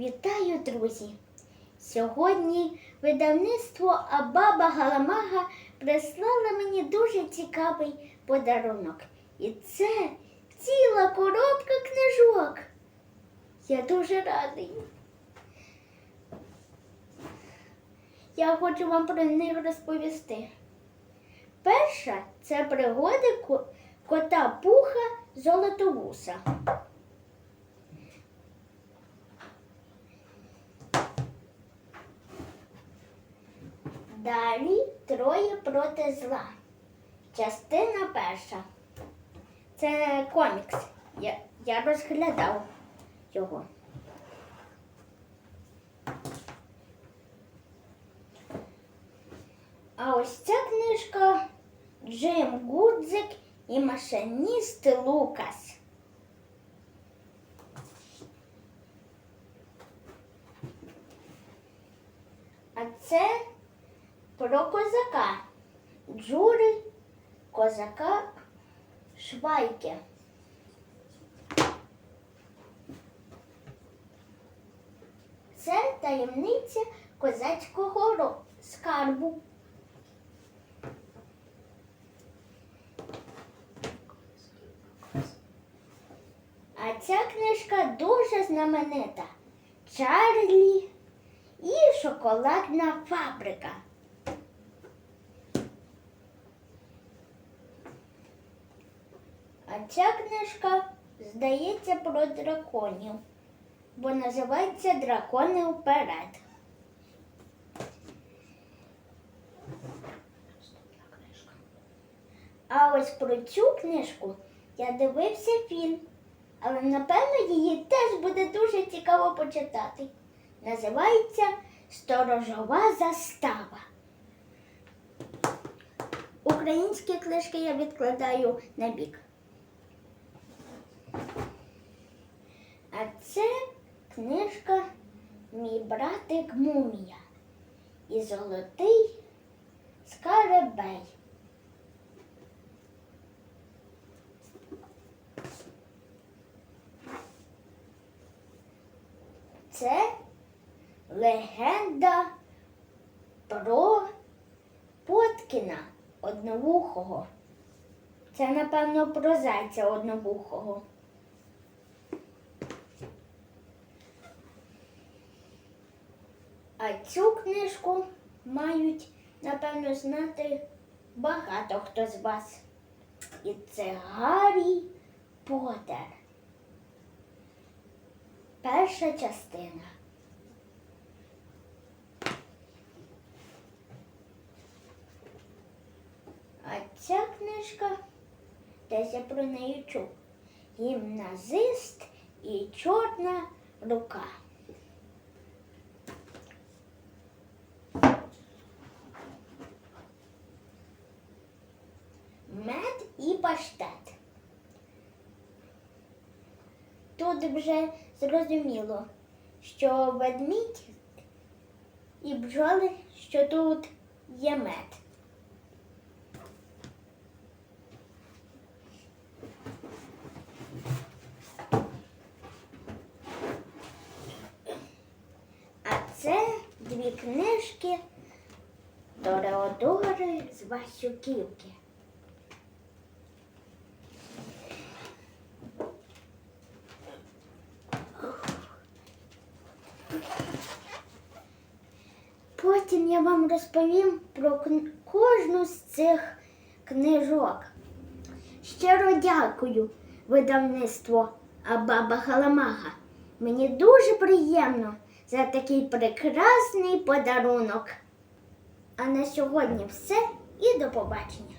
Вітаю, друзі! Сьогодні видавництво Абаба Галамага прислало мені дуже цікавий подарунок. І це ціла коробка книжок. Я дуже радий. Я хочу вам про них розповісти. Перша це пригоди кота Пуха Золотовуса. Далі троє проти зла. Частина перша. Це комікс. Я, я розглядав його. А ось ця книжка Джим Гудзик і машиніст Лукас. А це про козака. Джури козака Швайки. Це таємниця козацького скарбу. А ця книжка дуже знаменита. Чарлі і шоколадна фабрика. А ця книжка, здається, про драконів, бо називається Дракони вперед. А ось про цю книжку я дивився фільм, але напевно її теж буде дуже цікаво почитати. Називається Сторожова застава. Українські книжки я відкладаю на бік. А це книжка Мій братик Мумія і золотий скаребей. Це легенда про Поткіна одновухого. Це, напевно, про зайця одновухого. А цю книжку мають, напевно, знати багато хто з вас. І це Гаррі Поттер. Перша частина. А ця книжка, десь я про неї чув. Гімназист і чорна рука. Мед і паштет. Тут вже зрозуміло, що ведмідь і бджоли, що тут є мед. А це дві книжки Тореодори з Васюківки. Я вам розповім про кожну з цих книжок. Щиро дякую видавництво Абаба Халамага. Мені дуже приємно за такий прекрасний подарунок. А на сьогодні все і до побачення.